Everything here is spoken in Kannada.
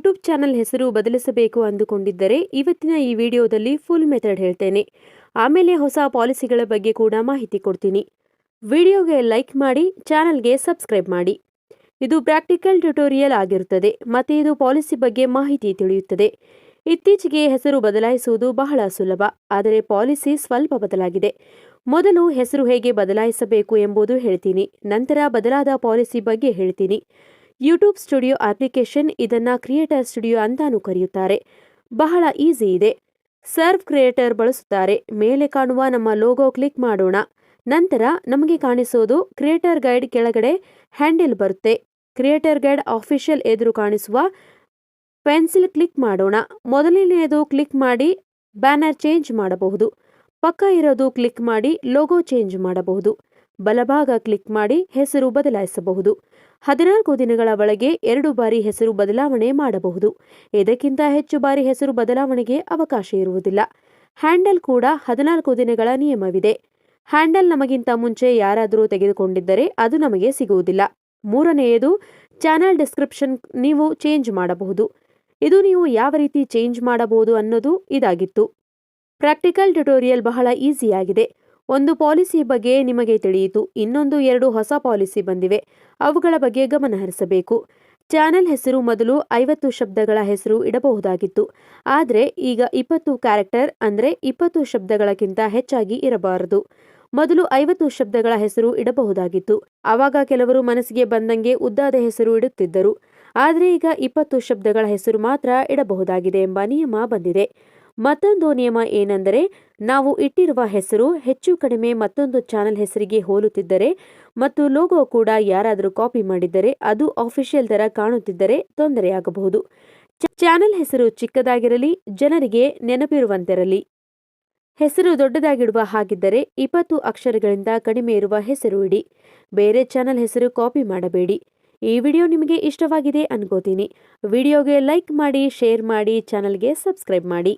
ಯೂಟ್ಯೂಬ್ ಚಾನಲ್ ಹೆಸರು ಬದಲಿಸಬೇಕು ಅಂದುಕೊಂಡಿದ್ದರೆ ಇವತ್ತಿನ ಈ ವಿಡಿಯೋದಲ್ಲಿ ಫುಲ್ ಮೆಥಡ್ ಹೇಳ್ತೇನೆ. ಆಮೇಲೆ ಹೊಸ ಪಾಲಿಸಿಗಳ ಬಗ್ಗೆ ಕೂಡ ಮಾಹಿತಿ ಕೊಡ್ತೀನಿ. ವಿಡಿಯೋಗೆ ಲೈಕ್ ಮಾಡಿ, ಚಾನಲ್ಗೆ ಸಬ್ಸ್ಕ್ರೈಬ್ ಮಾಡಿ. ಇದು ಪ್ರಾಕ್ಟಿಕಲ್ ಟ್ಯುಟೋರಿಯಲ್ ಆಗಿರುತ್ತದೆ, ಮತ್ತು ಇದು ಪಾಲಿಸಿ ಬಗ್ಗೆ ಮಾಹಿತಿ ತಿಳಿಯುತ್ತದೆ. ಇತ್ತೀಚೆಗೆ ಹೆಸರು ಬದಲಾಯಿಸುವುದು ಬಹಳ ಸುಲಭ, ಆದರೆ ಪಾಲಿಸಿ ಸ್ವಲ್ಪ ಬದಲಾಗಿದೆ. ಮೊದಲು ಹೆಸರು ಹೇಗೆ ಬದಲಾಯಿಸಬೇಕು ಎಂಬುದು ಹೇಳ್ತೀನಿ, ನಂತರ ಬದಲಾದ ಪಾಲಿಸಿ ಬಗ್ಗೆ ಹೇಳ್ತೀನಿ. ಯೂಟ್ಯೂಬ್ ಸ್ಟುಡಿಯೋ ಅಪ್ಲಿಕೇಶನ್ ಇದನ್ನ ಕ್ರಿಯೇಟರ್ ಸ್ಟುಡಿಯೋ ಅಂತಾನೂ ಕರೆಯುತ್ತಾರೆ. ಬಹಳ ಈಸಿ ಇದೆ. ಸರ್ವ್ ಕ್ರಿಯೇಟರ್ ಬಳಸುತ್ತಾರೆ. ಮೇಲೆ ಕಾಣುವ ನಮ್ಮ ಲೋಗೋ ಕ್ಲಿಕ್ ಮಾಡೋಣ. ನಂತರ ನಮಗೆ ಕಾಣಿಸೋದು ಕ್ರಿಯೇಟರ್ ಗೈಡ್ ಕೆಳಗಡೆ ಹ್ಯಾಂಡಲ್ ಬರುತ್ತೆ. ಕ್ರಿಯೇಟರ್ ಗೈಡ್ ಆಫಿಷಿಯಲ್ ಎದುರು ಕಾಣಿಸುವ ಪೆನ್ಸಿಲ್ ಕ್ಲಿಕ್ ಮಾಡೋಣ. ಮೊದಲನೆಯದು ಕ್ಲಿಕ್ ಮಾಡಿ ಬ್ಯಾನರ್ ಚೇಂಜ್ ಮಾಡಬಹುದು. ಪಕ್ಕ ಇರೋದು ಕ್ಲಿಕ್ ಮಾಡಿ ಲೋಗೋ ಚೇಂಜ್ ಮಾಡಬಹುದು. ಬಲಭಾಗ ಕ್ಲಿಕ್ ಮಾಡಿ ಹೆಸರು ಬದಲಾಯಿಸಬಹುದು. ಹದಿನಾಲ್ಕು ದಿನಗಳ ಒಳಗೆ ಎರಡು ಬಾರಿ ಹೆಸರು ಬದಲಾವಣೆ ಮಾಡಬಹುದು. ಇದಕ್ಕಿಂತ ಹೆಚ್ಚು ಬಾರಿ ಹೆಸರು ಬದಲಾವಣೆಗೆ ಅವಕಾಶ ಇರುವುದಿಲ್ಲ. ಹ್ಯಾಂಡಲ್ ಕೂಡ ಹದಿನಾಲ್ಕು ದಿನಗಳ ನಿಯಮವಿದೆ. ಹ್ಯಾಂಡಲ್ ನಮಗಿಂತ ಮುಂಚೆ ಯಾರಾದರೂ ತೆಗೆದುಕೊಂಡಿದ್ದರೆ ಅದು ನಮಗೆ ಸಿಗುವುದಿಲ್ಲ. ಮೂರನೆಯದು, ಚಾನಲ್ ಡಿಸ್ಕ್ರಿಪ್ಷನ್ ನೀವು ಚೇಂಜ್ ಮಾಡಬಹುದು. ಇದು ನೀವು ಯಾವ ರೀತಿ ಚೇಂಜ್ ಮಾಡಬಹುದು ಅನ್ನೋದು ಇದಾಗಿತ್ತು. ಪ್ರಾಕ್ಟಿಕಲ್ ಟ್ಯುಟೋರಿಯಲ್ ಬಹಳ ಈಸಿಯಾಗಿದೆ. ಒಂದು ಪಾಲಿಸಿ ಬಗ್ಗೆ ನಿಮಗೆ ತಿಳಿಯಿತು. ಇನ್ನೊಂದು ಎರಡು ಹೊಸ ಪಾಲಿಸಿ ಬಂದಿವೆ. ಅವುಗಳ ಬಗ್ಗೆ ಗಮನಹರಿಸಬೇಕು ಚಾನೆಲ್ ಹೆಸರು ಮೊದಲು ಐವತ್ತು ಶಬ್ದಗಳ ಹೆಸರು ಇಡಬಹುದಾಗಿತ್ತು. ಆದರೆ ಈಗ ಇಪ್ಪತ್ತು ಕ್ಯಾರೆಕ್ಟರ್ ಅಂದರೆ ಇಪ್ಪತ್ತು ಶಬ್ದಗಳಕ್ಕಿಂತ ಹೆಚ್ಚಾಗಿ ಇರಬಾರದು. ಮೊದಲು ಐವತ್ತು ಶಬ್ದಗಳ ಹೆಸರು ಇಡಬಹುದಾಗಿತ್ತು. ಆವಾಗ ಕೆಲವರು ಮನಸ್ಸಿಗೆ ಬಂದಂಗೆ ಉದ್ದಾದ ಹೆಸರು ಇಡುತ್ತಿದ್ದರು. ಆದರೆ ಈಗ ಇಪ್ಪತ್ತು ಶಬ್ದಗಳ ಹೆಸರು ಮಾತ್ರ ಇಡಬಹುದಾಗಿದೆ ಎಂಬ ನಿಯಮ ಬಂದಿದೆ. ಮತ್ತೊಂದು ನಿಯಮ ಏನೆಂದರೆ, ನಾವು ಇಟ್ಟಿರುವ ಹೆಸರು ಹೆಚ್ಚು ಕಡಿಮೆ ಮತ್ತೊಂದು ಚಾನೆಲ್ ಹೆಸರಿಗೆ ಹೋಲುತ್ತಿದ್ದರೆ ಮತ್ತು ಲೋಗೋ ಕೂಡ ಯಾರಾದರೂ ಕಾಪಿ ಮಾಡಿದ್ದರೆ ಅದು ಅಫಿಷಿಯಲ್ ಥರ ಕಾಣುತ್ತಿದ್ದರೆ ತೊಂದರೆಯಾಗಬಹುದು. ಚಾನೆಲ್ ಹೆಸರು ಚಿಕ್ಕದಾಗಿರಲಿ, ಜನರಿಗೆ ನೆನಪಿರುವಂತಿರಲಿ. ಹೆಸರು ದೊಡ್ಡದಾಗಿಡುವ ಹಾಗಿದ್ದರೆ ಇಪ್ಪತ್ತು ಅಕ್ಷರಗಳಿಂದ ಕಡಿಮೆ ಇರುವ ಹೆಸರು ಇಡಿ. ಬೇರೆ ಚಾನೆಲ್ ಹೆಸರು ಕಾಪಿ ಮಾಡಬೇಡಿ. ಈ ವಿಡಿಯೋ ನಿಮಗೆ ಇಷ್ಟವಾಗಿದೆ ಅನ್ಕೋತೀನಿ. ವಿಡಿಯೋಗೆ ಲೈಕ್ ಮಾಡಿ, ಶೇರ್ ಮಾಡಿ, ಚಾನಲ್ಗೆ ಸಬ್ಸ್ಕ್ರೈಬ್ ಮಾಡಿ.